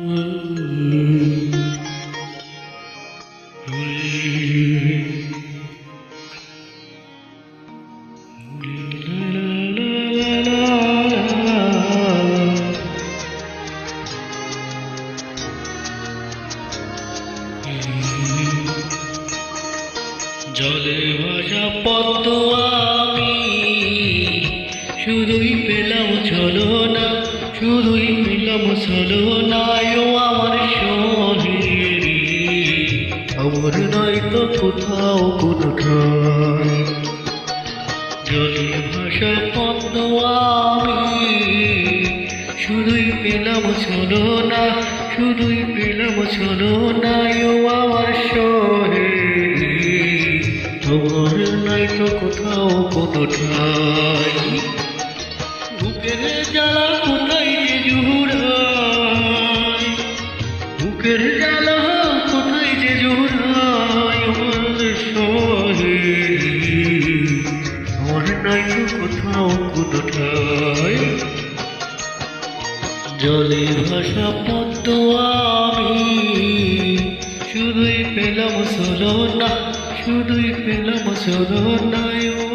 জলে ভাসা পদ্ম আমি শুধুই পেলাম চলো না শুধুই পেলাম চলো না কোথাও কোনো ঠাই ভাসা পদ্ম আমি, শুধুই পেলাম চলো না শুধুই পেলাম চলো না ও আমার শহরে তোমার নাই তো কোথাও কোনো ঠাই বুকের জ্বালা কোথায় যে জুড়াই বুকের জ্বালা কোথায় যে নাই কোথাও কোনো ঠাই জলে ভাষা পদ্ম আমি। শুধুই পেলাম সলো না, শুধুই পেলাম সলো না ও